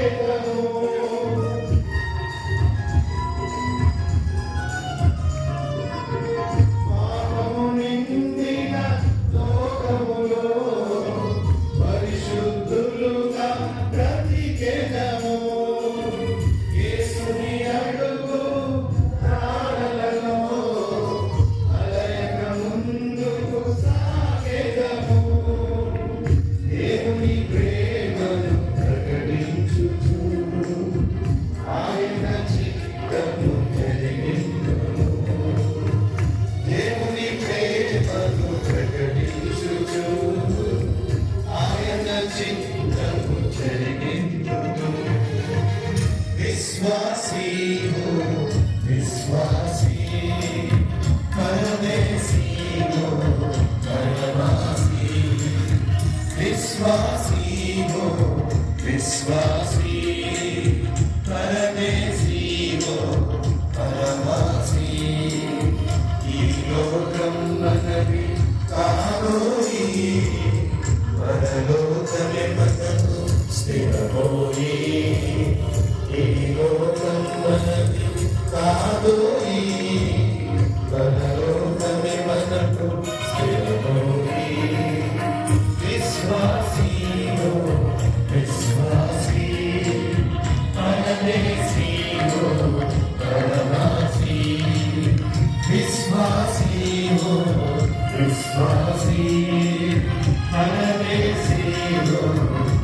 Gracias. విశ్వాసీయు విశ్వాసీ. పరదేశీయు పరమాసీ విశ్వాసీయు విశ్వాసీ పరదేశీయు పరమాసీ ఈ లోకం మనది కాదోయి పరలోకమే మనకు స్థిరమోయి Swasi, Hare Siro.